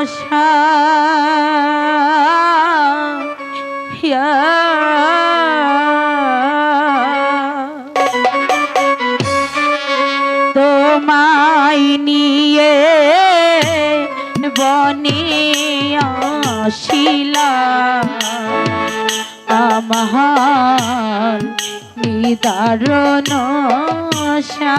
আশা। তোমায় নিয়ে বনে আসিলা আমার নিদারণ আশা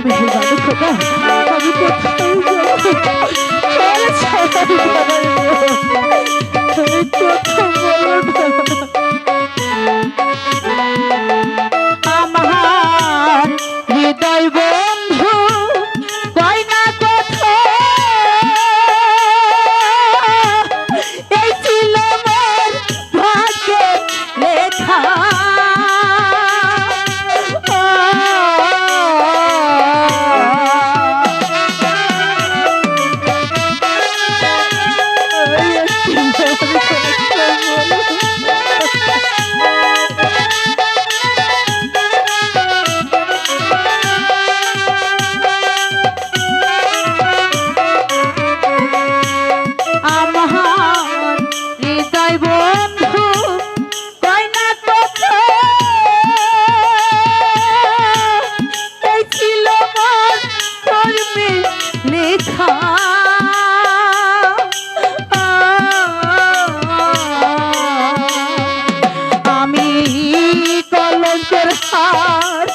মেহেরবান খোদা আমি কোথায় যাব কোথাও বলো না আমার ধর্মে লেখা আমি কলঙ্কের হার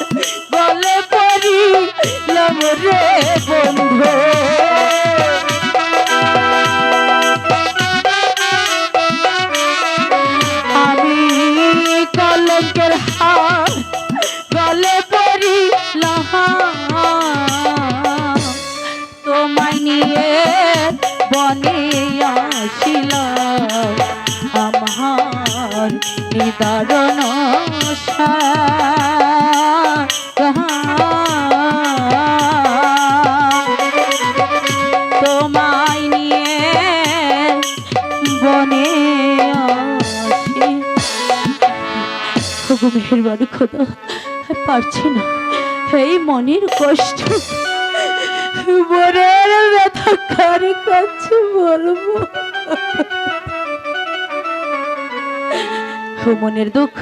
জানে আসিলাম আমার নিদারণ তোমায় নিয়ে খোদা পারছি না। এই মনের কষ্ট কার কাছে বলব? সুমনের মনের দুঃখ